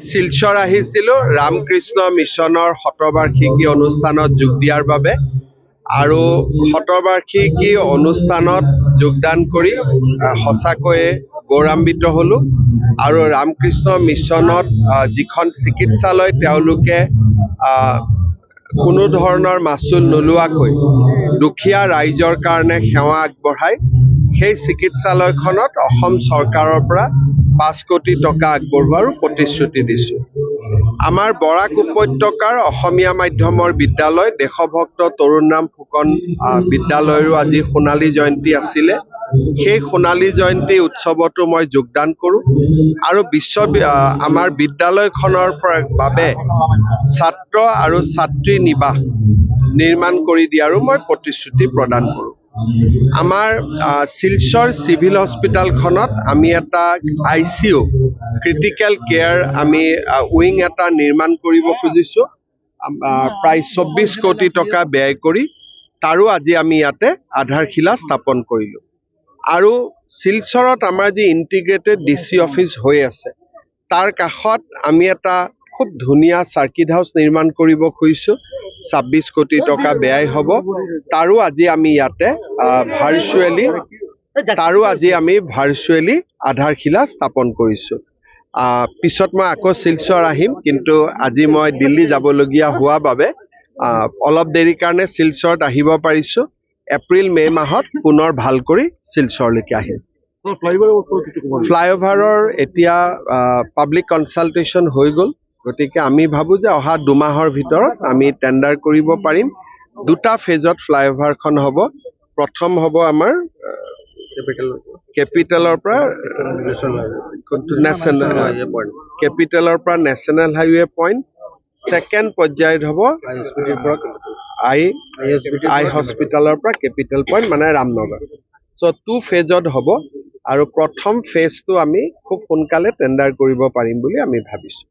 শিলচৰ আহিছিলোঁ ৰামকৃষ্ণ মিছনৰ শতবাৰ্ষিকী অনুষ্ঠানত যোগ দিয়াৰ বাবে আৰু শতবাৰ্ষিকী অনুষ্ঠানত যোগদান কৰি সঁচাকৈয়ে গৌৰৱান্বিত হ'লোঁ আৰু ৰামকৃষ্ণ মিছনত যিখন চিকিৎসালয় তেওঁলোকে কোনো ধৰণৰ মাচুল নোলোৱাকৈ দুখীয়া ৰাইজৰ কাৰণে সেৱা আগবঢ়ায় সেই চিকিৎসালয়খনত অসম চৰকাৰৰ পৰা পাঁচ কোটি টকা আগবঢ়োৱাৰো প্ৰতিশ্ৰুতি দিছোঁ। আমাৰ বৰাক উপত্যকাৰ অসমীয়া মাধ্যমৰ বিদ্যালয় দেশভক্ত তৰুণৰাম ফুকন বিদ্যালয়ৰো আজি সোণালী জয়ন্তী আছিলে। সেই সোণালী জয়ন্তী উৎসৱতো মই যোগদান কৰোঁ আৰু বিশ্ব আমাৰ বিদ্যালয়খনৰ পৰা বাবে ছাত্ৰ আৰু ছাত্ৰী নিবাস নিৰ্মাণ কৰি দিয়াৰো মই প্ৰতিশ্ৰুতি প্ৰদান কৰোঁ। আমাৰ শিলচৰ চিভিল হস্পিটেলখনত আমি এটা I C U critical care আমি উইং এটা নিৰ্মাণ কৰিব খুজিছোঁ। প্ৰায় চৌব্বিছ কোটি টকা ব্যয় কৰি তাৰো আজি আমি ইয়াতে আধাৰশিলা স্থাপন কৰিলোঁ। আৰু শিলচৰত আমাৰ যি ইণ্টিগ্ৰেটেড ডি চি অফিচ হৈ আছে তাৰ কাষত আমি এটা খুব ধুনীয়া চাৰ্কিট হাউচ নিৰ্মাণ কৰিব খুজিছোঁ। ছাব্বিছ কোটি টকা ব্যয় হ'ব। তাৰো আজি আমি ইয়াতে ভাৰ্চুৱেলি তাৰো আজি আমি ভাৰ্চুৱেলি আধাৰশিলা স্থাপন কৰিছোঁ। পিছত মই আকৌ শিলচৰ আহিম কিন্তু আজি মই দিল্লী যাবলগীয়া হোৱা বাবে অলপ দেৰি কাৰণে শিলচৰত আহিব পাৰিছোঁ। এপ্ৰিল মে' মাহত পুনৰ ভাল কৰি শিলচৰলৈকে আহিম। ফ্লাইঅভাৰৰ এতিয়া পাব্লিক কনচালটেশ্যন হৈ গ'ল। গতিকে আমি ভাবোঁ যে অহা দুমাহৰ ভিতৰত আমি টেণ্ডাৰ কৰিব পাৰিম। দুটা ফেজত ফ্লাইঅভাৰখন হ'ব। প্ৰথম হ'ব আমাৰ কেপিটেলৰ পৰা। নেশ্যনেল কেপিটেলৰ পৰা নেশ্যনেল হাইৱে পইণ্ট ছেকেণ্ড পৰ্যায়ত হ'ব আই আই হস্পিটেলৰ পৰা কেপিটেল পইণ্ট মানে ৰামনগৰ। চ' টু ফেজত হ'ব। আৰু প্ৰথম ফেজটো আমি খুব সোনকালে টেণ্ডাৰ কৰিব পাৰিম বুলি আমি ভাবিছোঁ।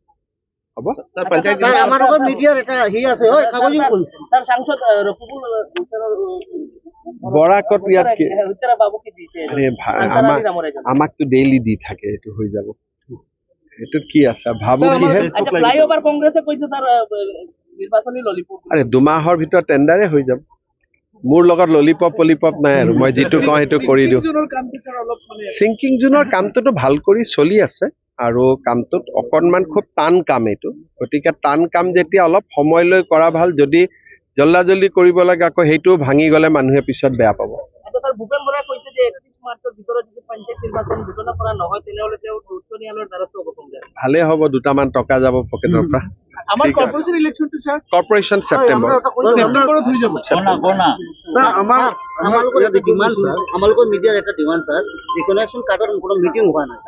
হ'ব। এটা আছে হয় কাগজি সাংসদ বৰাকত ইয়াত। আমাকতো ডেইলি দি থাকে এইটো হৈ যাব। এইটোত কি আছে? ভাবো কিহে আচ্ছা ললিপপ। আৰে দুমাহৰ ভিতৰত টেণ্ডাৰে হৈ যাব। মোৰ লগত ললিপপ পলিপপ নাই আৰু। মই যিটো কওঁ সেইটো কৰি দিওঁ। ছিংকিং জোনৰ কামটোতো ভালো কৰি চলি আছে। আৰু কামটোত অকণমান খুব টান কাম এইটো। গতিকে টান কাম যেতিয়া অলপ সময় লৈ কৰা ভাল যদি জল্দা জল্দি কৰিব লাগে আকৌ সেইটোও ভাঙি গ'লে মানুহে পিছত বেয়া পাব। ভালেই হ'ব দুটামান টকা যাব পকেটৰ পৰা। কৰ্পোৰেশ্যন ছেপ্টেম্বৰ আমালোকৰ মিডিয়াৰ এটা ডিমাণ্ড ৰিকনেকশ্যন কাৰ্ডৰ কোনো মিটিং হোৱা নাই।